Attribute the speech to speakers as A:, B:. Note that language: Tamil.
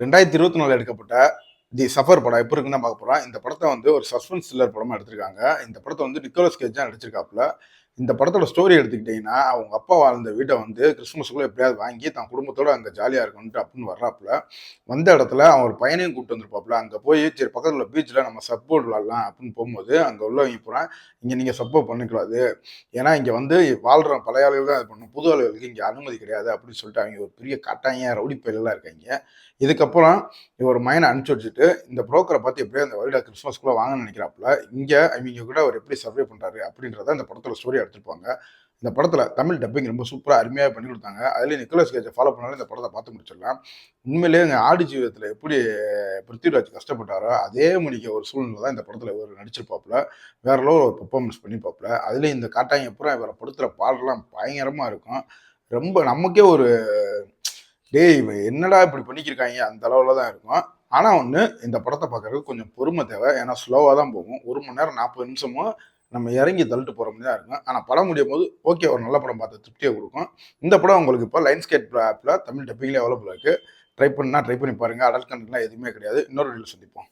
A: ரெண்டாயிரத்தி இருபத்தி நாலு எடுக்கப்பட்ட தி சஃபர் படம் எப்படி இருக்குன்னு பார்க்க போகிறோம் இந்த படத்தை வந்து ஒரு சஸ்பென்ஸ் த்ரில்லர் படமாக எடுத்திருக்காங்க. இந்த படத்தை வந்து நிக்கோலஸ் கேஜ் தான் நடிச்சிருக்காப்புல. இந்த படத்தோட ஸ்டோரி எடுத்துக்கிட்டிங்கன்னா அவங்க அப்பா வாழ்ந்த வீட்டை வந்து கிறிஸ்மஸுக்குள்ளே எப்படியாவது வாங்கி தன் குடும்பத்தோடு அங்கே ஜாலியாக இருக்கணும்ட்டு அப்படின்னு வர்றாப்புல. வந்த இடத்துல அவன் ஒரு பையனையும் கூப்பிட்டு வந்திருப்பாப்புல. அங்கே போய் சரி பக்கத்தில் உள்ள பீச்சில் நம்ம சப்போர்ட் விளாட்லாம் அப்படின்னு போகும்போது அங்கே உள்ளவங்க பூரா இங்கே நீங்கள் சப்போர்ட் பண்ணிக்கூடாது ஏன்னா இங்கே வந்து வாழ்கிற பழைய ஆளுகள் தான் இது பண்ணும் புது ஆளுகளுக்கு இங்கே அனுமதி கிடையாது. அப்படின்னு சொல்லிட்டு அவங்க ஒரு பெரிய கட்டாயம் ரவுடி பயிலெல்லாம் இருக்காங்க. இதுக்கப்புறம் இவர் மைனை அனுப்பிச்சி வச்சுட்டு இந்த புரோக்கரை பார்த்து எப்படியோ அந்த வருட கிறிஸ்மஸ்க்குள்ளே வாங்கன்னு நினைக்கிறாப்புல இங்கே அவங்க கூட அவர் எப்படி சர்வே பண்ணுறாரு அப்படின்றத அந்த படத்தில் ஸ்டோரி எடுத்துருப்பாங்க. இந்த படத்தில் தமிழ் டப்பிங் ரொம்ப சூப்பராக அருமையாக பண்ணி கொடுத்தாங்க. அதுலேயும் நிக்கோலஸ் கேஜை ஃபாலோ பண்ணாலும் இந்த படத்தை பார்த்து முடிச்சிடலாம். உண்மையிலேயே எங்கள் ஆடு ஜீவிதத்தில் எப்படி பிருத்திவிராஜ் கஷ்டப்பட்டாரோ அதே மணிக்கு ஒரு சூழ்நிலை தான் இந்த படத்தில் இவர் நடிச்சிருப்பாப்புல. வேற லெவல் ஒரு பெர்ஃபார்மன்ஸ் பண்ணிப்பாப்புல. அதுலேயும் இந்த காட்டாங்க அப்புறம் இவரை படுத்துகிற பாடலாம் பயங்கரமாக இருக்கும். ரொம்ப நமக்கே ஒரு டேய் என்னடா இப்படி பண்ணிக்கிருக்காங்க? அந்த அளவில் தான் இருக்கும். ஆனால் ஒன்று இந்த படத்தை பார்க்கறதுக்கு கொஞ்சம் பொறுமை தேவை. ஏன்னா ஸ்லோவாக தான் போகும். ஒரு மணி நேரம் நாற்பது நிமிஷமும் நம்ம இறங்கி தள்ளிட்டு போகிற மாதிரி தான் இருக்கும். ஆனால் படம் முடியும் போது ஓகே ஒரு நல்ல படம் பார்த்து திருப்தியை கொடுக்கும். இந்த படம் உங்களுக்கு இப்போ லைன்ஸ் கேட் ஆப்பில் தமிழ் டப்பிங்லேயே அவைலபிள் இருக்குது ட்ரை பண்ணால் ட்ரை பண்ணி பாருங்கள் அடல் கண்டென்ட்லாம் எதுவுமே கிடையாது. இன்னொரு வீடியோ சந்திப்போம்.